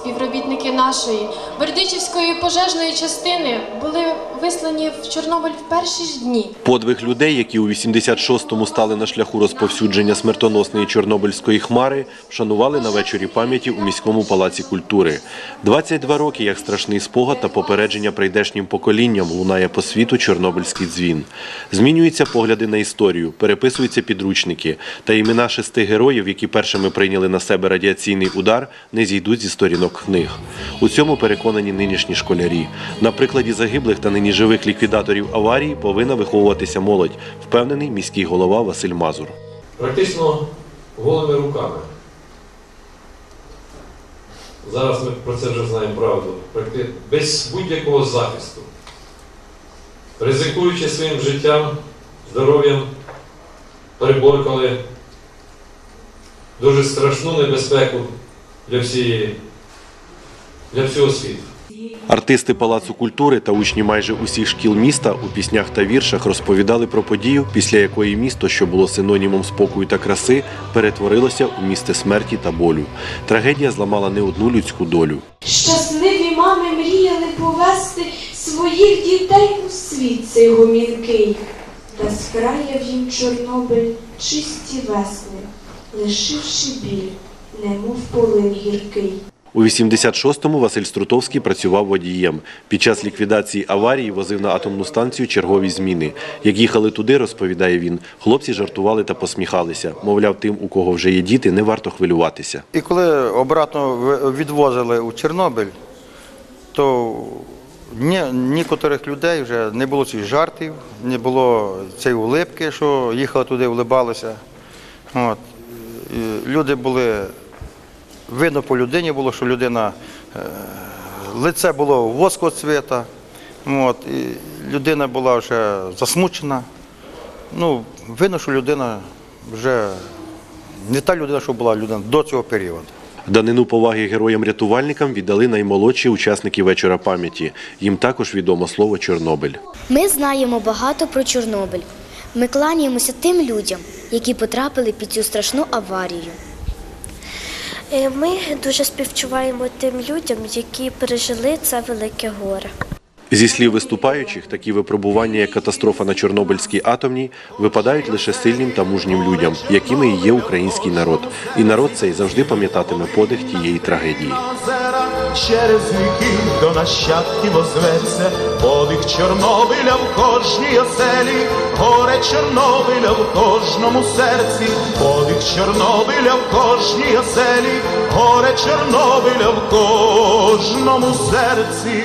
співробітники нашої Бердичівської пожежної частини були вислані в Чорнобиль в перші ж дні. Подвиг людей, які у 86-му стали на шляху розповсюдження смертоносної чорнобильської хмари, вшанували на вечорі пам'яті у міському палаці культури. 22 роки як страшний спогад та попередження прийдешнім поколінням лунає по світу чорнобильський дзвін. Змінюються погляди на історію, переписуються підручники, та імена шести героїв, які першими прийняли на себе радіаційний удар, не зійдуть зі сторінок книг. У цьому переконані нинішні школярі. На прикладі загиблих та нині живих ліквідаторів аварії повинна виховуватися молодь, впевнений міський голова Василь Мазур. практично голими руками. Зараз ми про це вже знаємо правду. Без будь-якого захисту, ризикуючи своїм життям, здоров'ям, переборкали дуже страшну небезпеку для всієї, для всього світу. Артисти Палацу культури та учні майже усіх шкіл міста у піснях та віршах розповідали про подію, після якої місто, що було синонімом спокою та краси, перетворилося у місце смерті та болю. Трагедія зламала не одну людську долю. Щасливі мами мріяли повести своїх дітей у світ цей гомінкий, та скраяв їм Чорнобиль чисті весни, лишивши біль, немов полин гіркий. У 86-му Василь Струтовський працював водієм. Під час ліквідації аварії возив на атомну станцію чергові зміни. Як їхали туди, розповідає він, хлопці жартували та посміхалися. Мовляв, тим, у кого вже є діти, не варто хвилюватися. І коли обратно відвозили у Чорнобиль, то ні, нікоторих людей вже не було цих жартів, не було цієї улипки, що їхали туди, улибалися. От. Люди були, видно по людині було, що людина, е, лице було воску цвіта, от, і людина була вже засмучена. Ну, видно, що людина вже не та людина, що була людина до цього періоду. Данину поваги героям-рятувальникам віддали наймолодші учасники вечора пам'яті. Їм також відомо слово Чорнобиль. Ми знаємо багато про Чорнобиль. Ми кланяємося тим людям, які потрапили під цю страшну аварію. Е, Ми дуже співчуваємо тим людям, які пережили це велике горе. Зі слів виступаючих, такі випробування, як катастрофа на Чорнобильській атомній, випадають лише сильним та мужнім людям, якими і є український народ. І народ цей завжди пам'ятатиме подих тієї трагедії. через віки до нащадків озветься, подих Чорнобиля в кожній оселі, горе Чорнобиля в кожному серці, подих Чорнобиля в кожній оселі, горе Чорнобиля в кожному серці.